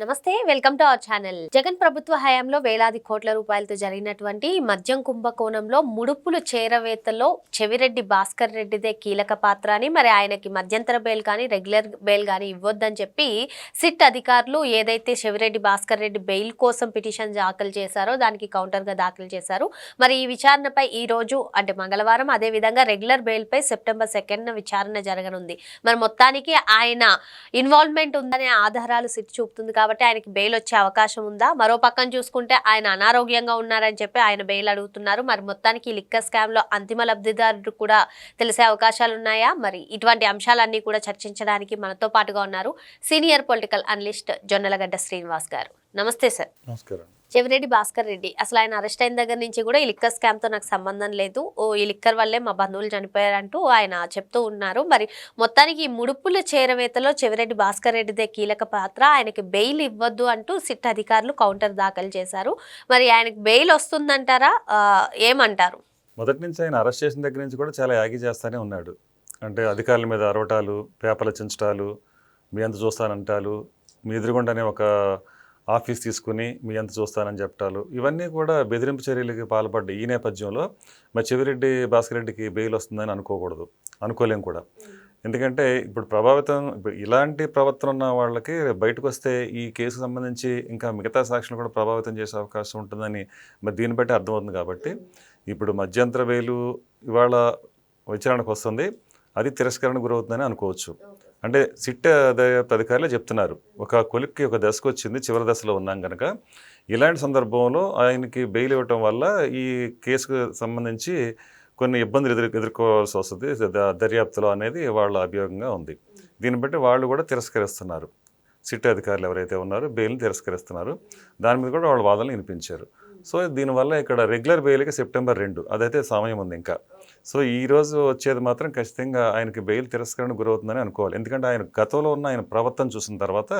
నమస్తే welcome to our channel. Jagan ప్రభుత్వ హయాంలో వేలాది కోట్ల రూపాయలతో జరిగినటువంటి మద్యం కుంభకోణంలో ముడుపులు చేరవేతలో చెవిరెడ్డి భాస్కర్ రెడ్డిదే కీలక పాత్ర అని మరి ఆయనకి మధ్యంతర బెయిల్ కానీ రెగ్యులర్ బెయిల్ కానీ ఇవ్వొద్దని చెప్పి సిట్ అధికారులు ఏదైతే చెవిరెడ్డి భాస్కర్ రెడ్డి బెయిల్ కోసం పిటిషన్ దాఖలు చేశారో దానికి కౌంటర్గా దాఖలు చేశారు. మరి ఈ విచారణపై ఈ రోజు అంటే మంగళవారం అదే విధంగా రెగ్యులర్ బెయిల్ పై సెప్టెంబర్ సెకండ్ విచారణ జరగనుంది. మరి మొత్తానికి ఆయన ఇన్వాల్వ్మెంట్ ఉందనే ఆధారాలు సిట్ చూపుతుంది కాబట్టి ఆయనకి బెయిల్ వచ్చే అవకాశం ఉందా? మరో పక్కన చూసుకుంటే ఆయన అనారోగ్యంగా ఉన్నారని చెప్పి ఆయన బెయిల్ అడుగుతున్నారు. మరి మొత్తానికి ఈ లిక్కర్ స్కామ్లో అంతిమ లబ్ధిదారుడు కూడా తెలిసే అవకాశాలు ఉన్నాయా? మరి ఇటువంటి అంశాలన్నీ కూడా చర్చించడానికి మనతో పాటుగా ఉన్నారు senior political analyst Jonnalagadda Srinivas గారు. నమస్తే సార్. నమస్కారం. చెవిరెడ్డి భాస్కర్ రెడ్డి. అసలు ఆయన అరెస్ట్ అయిన దగ్గర నుంచి కూడా ఈ లిక్కర్ స్కామ్తో నాకు సంబంధం లేదు. ఓ ఈ లిక్కర్ వల్లే మా బంధువులు చనిపోయారంటూ ఆయన చెప్తూ ఉన్నారు. మరి మొత్తానికి ఈ ముడుపుల చేరవేతలో చెవిరెడ్డి భాస్కర్ రెడ్డిదే కీలక పాత్ర. ఆయనకి బెయిల్ ఇవ్వద్దు అంటూ సిట్ అధికారులు కౌంటర్ దాఖలు చేశారు. మరి ఆయనకి బెయిల్ వస్తుందంటారా? ఏమంటారు? మొదటి నుంచి ఆయన అరెస్ట్ చేసిన దగ్గర నుంచి కూడా చాలా యాగి చేస్తూనే ఉన్నాడు. అంటే అధికారుల మీద అరవటాలు పేపర్లు చించటాలు మీ ఎంత చూస్తానంటాలు మీ ఎదురుగుండానే ఒక ఆఫీస్ తీసుకుని మీ ఎంత చూస్తానని చెప్పటాలు ఇవన్నీ కూడా బెదిరింపు చర్యలకి పాల్పడ్డ ఈ నేపథ్యంలో మా చెవిరెడ్డి భాస్కర్ రెడ్డికి బెయిల్ వస్తుందని అనుకోకూడదు. అనుకోలేం కూడా. ఎందుకంటే ఇప్పుడు ప్రభావితం ఇలాంటి ప్రవర్తన ఉన్న వాళ్ళకి బయటకు వస్తే ఈ కేసుకు సంబంధించి ఇంకా మిగతా సాక్షులు కూడా ప్రభావితం చేసే అవకాశం ఉంటుందని మరి దీన్ని బట్టి అర్థమవుతుంది కాబట్టి ఇప్పుడు మధ్యంతర వేలు ఇవాళ విచారణకు వస్తుంది. అది తిరస్కరణ గురవుతుందని అనుకోవచ్చు. అంటే సిట్ అధికారులు అధికారులే చెప్తున్నారు. ఒక కొలిక్కి ఒక దశకు వచ్చింది చివరి దశలో ఉన్నాం కనుక ఇలాంటి సందర్భంలో ఆయనకి బెయిల్ ఇవ్వటం వల్ల ఈ కేసుకు సంబంధించి కొన్ని ఇబ్బందులు ఎదురు ఎదుర్కోవాల్సి వస్తుంది. ద- దర్యాప్తులో అనేది వాళ్ళ అభియోగంగా ఉంది. దీన్ని బట్టి వాళ్ళు కూడా తిరస్కరిస్తున్నారు. సిట్ అధికారులు ఎవరైతే ఉన్నారో బెయిల్ని తిరస్కరిస్తున్నారు. దాని మీద కూడా వాళ్ళ వాదనలు వినిపించారు. సో దీనివల్ల ఇక్కడ రెగ్యులర్ బెయిల్కి సెప్టెంబర్ రెండు అదైతే సమయం ఉంది ఇంకా. సో ఈ రోజు వచ్చేది మాత్రం ఖచ్చితంగా ఆయనకి బెయిల్ తిరస్కరణ గురవుతుందని అనుకోవాలి. ఎందుకంటే ఆయన గతంలో ఉన్న ఆయన ప్రవర్తన చూసిన తర్వాత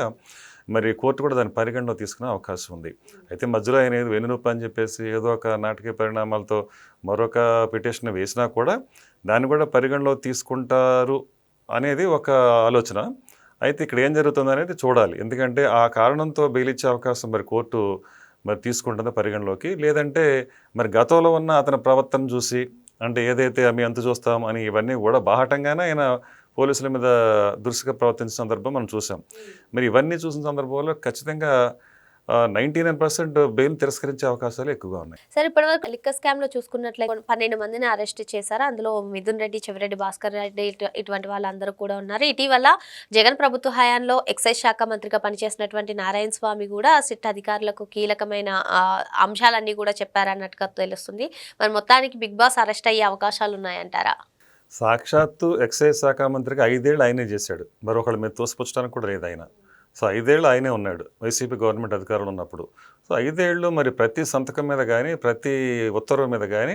మరి కోర్టు కూడా దాని పరిగణలో తీసుకునే అవకాశం ఉంది. అయితే మధ్యలో ఆయన ఏదో వెనునొప్పి అని చెప్పేసి ఏదో ఒక నాటకీయ పరిణామాలతో మరొక పిటిషన్ వేసినా కూడా దాన్ని కూడా పరిగణలో తీసుకుంటారు అనేది ఒక ఆలోచన. అయితే ఇక్కడ ఏం జరుగుతుంది అనేది చూడాలి. ఎందుకంటే ఆ కారణంతో బెయిల్ ఇచ్చే అవకాశం మరి కోర్టు మరి తీసుకుంటుందో పరిగణలోకి? లేదంటే మరి గతంలో ఉన్న అతని ప్రవర్తన చూసి అంటే ఏదైతే మేము ఎంత చూస్తాం అని ఇవన్నీ కూడా బాహటంగానే ఆయన పోలీసుల మీద దురుసుగా ప్రవర్తించిన సందర్భం మనం చూసాం మరి ఇవన్నీ చూసిన సందర్భంలో ఖచ్చితంగా నైంటీ నైన్ పర్సెంట్ బెయిల్ తిరస్కరించే అవకాశాలు ఎక్కువగా ఉన్నాయి. సరే ఇప్పటివరకు లిక్కర్ స్కామ్లో చూసుకున్నట్లయితే పన్నెండు మందిని అరెస్ట్ చేశారు. అందులో మిథున్ రెడ్డి చెవిరెడ్డి భాస్కర్ రెడ్డి ఇటు- ఇటువంటి వాళ్ళందరూ కూడా ఉన్నారు. ఇటీవల జగన్ ప్రభుత్వ హయాంలో ఎక్సైజ్ శాఖ మంత్రిగా పనిచేసినటువంటి నారాయణ స్వామి కూడా సిట్ అధికారులకు కీలకమైన అంశాలన్నీ కూడా చెప్పారన్నట్టుగా తెలుస్తుంది. మరి మొత్తానికి బిగ్ బాస్ అరెస్ట్ అయ్యే అవకాశాలు ఉన్నాయంటారా? సాక్షాత్తు ఎక్సైజ్ శాఖ మంత్రికి ఐదేళ్ళు ఆయనే చేశాడు. మరొకళ్ళ మీద తోసిపుచ్చడానికి కూడా లేదు ఆయన. సో ఐదేళ్ళు ఆయనే ఉన్నాడు వైసీపీ గవర్నమెంట్ అధికారులు ఉన్నప్పుడు. సో ఐదేళ్ళు మరి ప్రతి సంతకం మీద కానీ ప్రతి ఉత్తర్వు మీద కానీ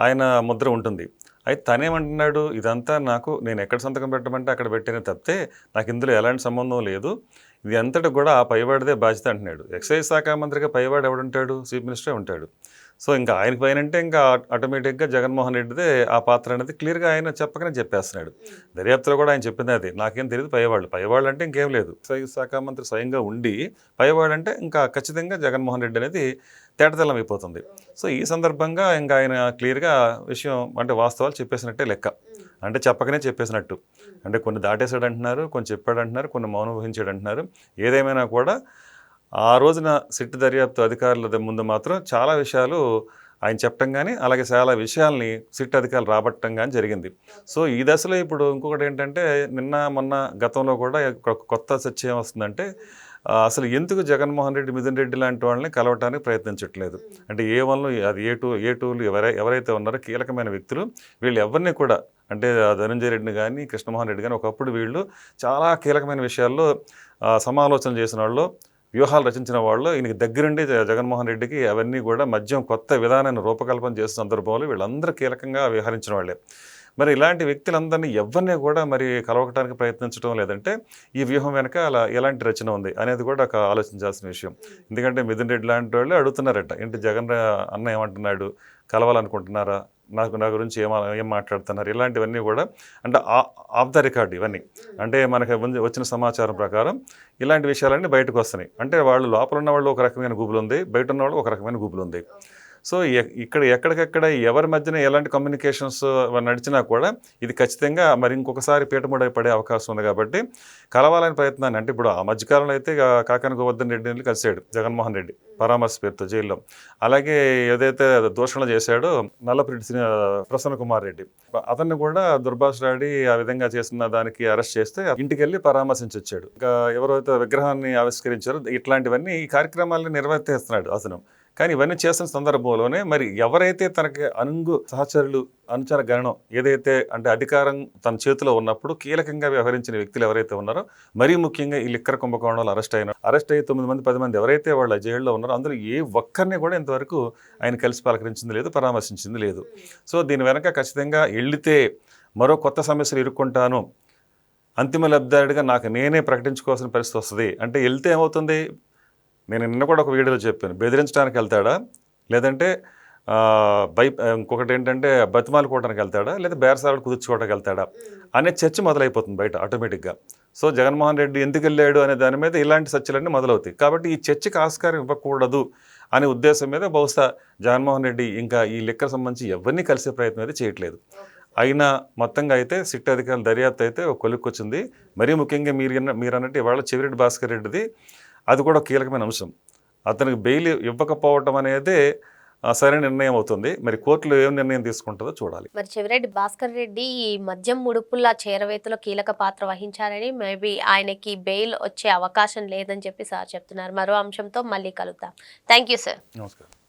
ఆయన ముద్ర ఉంటుంది. అయితే తనేమంటున్నాడు ఇదంతా నాకు నేను ఎక్కడ సంతకం పెట్టమంటే అక్కడ పెట్టిన తప్పితే నాకు ఇందులో ఎలాంటి సంబంధం లేదు. ఇది అంతటి కూడా ఆ పైవాడిదే బాధ్యత అంటున్నాడు. ఎక్సైజ్ శాఖ మంత్రిగా పైవాడు ఎవడుంటాడు? చీఫ్ మినిస్టరే ఉంటాడు. సో ఇంకా ఆయనకి పైన అంటే ఇంకా ఆటోమేటిక్గా జగన్మోహన్ రెడ్డిదే ఆ పాత్ర అనేది క్లియర్గా ఆయన చెప్పకనే చెప్పేస్తున్నాడు. దర్యాప్తులో కూడా ఆయన చెప్పింది అది. నాకేం తెలియదు పైవాళ్ళు. పైవాళ్ళు అంటే ఇంకేం లేదు. శాఖ మంత్రి స్వయంగా ఉండి పైవాడు అంటే ఇంకా ఖచ్చితంగా జగన్మోహన్ రెడ్డి అనేది తేటతెల్లం అయిపోతుంది. సో ఈ సందర్భంగా ఇంకా ఆయన క్లియర్గా విషయం అంటే వాస్తవాలు చెప్పేసినట్టే లెక్క. అంటే చెప్పకనే చెప్పేసినట్టు. అంటే కొన్ని దాటేశాడు అంటున్నారు కొన్ని చెప్పాడు అంటున్నారు కొన్ని మౌనం వహించాడు అంటున్నారు ఏదేమైనా కూడా ఆ రోజున సిట్ దర్యాప్తు అధికారుల ముందు మాత్రం చాలా విషయాలు ఆయన చెప్పటం కానీ అలాగే చాలా విషయాల్ని సిట్ అధికారులు రాబట్టడం కానీ జరిగింది. సో ఈ దశలో ఇప్పుడు ఇంకొకటి ఏంటంటే నిన్న మొన్న గతంలో కూడా కొత్త సత్యం వస్తుందంటే అసలు ఎందుకు జగన్మోహన్ రెడ్డి మిథున్ రెడ్డి లాంటి వాళ్ళని కలవటానికి ప్రయత్నించట్లేదు? అంటే ఏ వన్లు అది ఏ టూ ఏ టూలు ఎవరై ఎవరైతే ఉన్నారో కీలకమైన వ్యక్తులు వీళ్ళు ఎవరిని కూడా అంటే ధనంజయ రెడ్డిని కానీ కృష్ణమోహన్ రెడ్డి కానీ ఒకప్పుడు వీళ్ళు చాలా కీలకమైన విషయాల్లో సమాలోచన చేసిన వాళ్ళు వ్యూహాలు రచించిన వాళ్ళు ఈయనకి దగ్గరుండి జగన్మోహన్ రెడ్డికి అవన్నీ కూడా మద్యం కొత్త విధానాన్ని రూపకల్పన చేసిన సందర్భంలో వీళ్ళందరూ కీలకంగా వ్యవహరించిన వాళ్ళే. మరి ఇలాంటి వ్యక్తులందరినీ ఎవరిని కూడా మరి కలవకటానికి ప్రయత్నించడం లేదంటే ఈ వ్యూహం వెనక అలా ఎలాంటి రచన ఉంది అనేది కూడా ఒక ఆలోచించాల్సిన విషయం. ఎందుకంటే మిథున్ రెడ్డి లాంటి వాళ్ళు అడుగుతున్నారట ఏంటి జగన్ అన్న ఏమంటున్నాడు? కలవాలనుకుంటున్నారా? నాకు నా గురించి ఏం ఏం మాట్లాడుతున్నారు? ఇలాంటివన్నీ కూడా అంటే ఆఫ్ ద రికార్డ్ ఇవన్నీ. అంటే మనకి ముందు వచ్చిన సమాచారం ప్రకారం ఇలాంటి విషయాలన్నీ బయటకు వస్తున్నాయి. అంటే వాళ్ళు లోపల ఉన్న వాళ్ళు ఒక రకమైన గుబులు ఉంది బయట ఉన్న వాళ్ళు ఒక రకమైన గుబులు ఉంది. సో ఎ- ఇక్కడ ఎక్కడికెక్కడ ఎవరి మధ్యన ఎలాంటి కమ్యూనికేషన్స్ నడిచినా కూడా ఇది ఖచ్చితంగా మరి ఇంకొకసారి పీటముడ పడే అవకాశం ఉంది కాబట్టి కలవాలని ప్రయత్నాన్ని అంటే ఇప్పుడు ఆ మధ్యకాలంలో అయితే కాకాని గోవర్ధన్ రెడ్డి కలిసాడు జగన్మోహన్ రెడ్డి. పరామర్శ పేరుతో జైల్లో. అలాగే ఏదైతే దూషణ చేశాడో నల్లపరెడ్డి శ్రీ ప్రసన్న కుమార్ రెడ్డి. అతన్ని కూడా దుర్భాషలాడి ఆ విధంగా చేసిన దానికి అరెస్ట్ చేస్తే ఇంటికి వెళ్ళి పరామర్శించి వచ్చాడు ఇంకా ఎవరైతే విగ్రహాన్ని ఆవిష్కరించారో ఇట్లాంటివన్నీ ఈ కార్యక్రమాలను నిర్వర్తిస్తున్నాడు అతను. కానీ ఇవన్నీ చేస్తున్న సందర్భంలోనే మరి ఎవరైతే తనకి అనుంగు సహచరులు అనుచర గణనం ఏదైతే అంటే అధికారం తన చేతిలో ఉన్నప్పుడు కీలకంగా వ్యవహరించిన వ్యక్తులు ఎవరైతే ఉన్నారో మరీ ముఖ్యంగా ఈ లిక్కర్ కుంభకోణంలో అరెస్ట్ అయిన అరెస్ట్ అయ్యి తొమ్మిది మంది పది మంది ఎవరైతే వాళ్ళ జైల్లో ఉన్నారో. అందులో ఏ ఒక్కరిని కూడా ఇంతవరకు ఆయన కలిసి పలకరించింది లేదు పరామర్శించింది లేదు. సో దీని వెనక ఖచ్చితంగా వెళ్ళితే మరో కొత్త సమస్యలు ఇరుక్కుంటాను అంతిమ లబ్ధిదారుడిగా నాకు నేనే ప్రకటించుకోవాల్సిన పరిస్థితి వస్తుంది. అంటే వెళ్తే ఏమవుతుంది? నేను నిన్న కూడా ఒక వీడియోలో చెప్పాను. బెదిరించడానికి వెళ్తాడా? లేదంటే బై ఇంకొకటి ఏంటంటే బతిమాలుకోవడానికి వెళ్తాడా? లేదా బేరసారాలు కుదుర్చుకోవడానికి వెళ్తాడా? అనే చర్చ మొదలైపోతుంది బయట ఆటోమేటిక్గా. సో జగన్మోహన్ రెడ్డి ఎందుకు వెళ్ళాడు అనే దాని మీద ఇలాంటి చర్చలన్నీ మొదలవుతాయి. కాబట్టి ఈ చర్చకు ఆస్కారం ఇవ్వకూడదు అనే ఉద్దేశం మీద బహుశా జగన్మోహన్ రెడ్డి ఇంకా ఈ లెక్కకు సంబంధించి ఎవరిని కలిసే ప్రయత్నం అయితే చేయట్లేదు. అయినా మొత్తంగా అయితే సిట్ అధికారుల దర్యాప్తు అయితే ఒక కొలుక్కొచ్చింది. మరీ ముఖ్యంగా మీరు అన్న- మీరు అన్నట్టు ఇవాళ చెవిరెడ్డి భాస్కర్ రెడ్డిది అది కూడా కీలకమైన అంశం. అతనికి బెయిల్ ఇవ్వకపోవటం అనేది సరైన నిర్ణయం అవుతుంది. మరి కోర్టులో ఏం నిర్ణయం తీసుకుంటుందో చూడాలి. మరి చెవిరెడ్డి భాస్కర్ రెడ్డి ఈ మద్యం ముడుపుల చేరవేతలో కీలక పాత్ర వహించారని మేబీ ఆయనకి బెయిల్ వచ్చే అవకాశం లేదని చెప్పి సార్ చెప్తున్నారు. మరో అంశంతో మళ్ళీ కలుద్దాం. Thank you sir. నమస్కారం.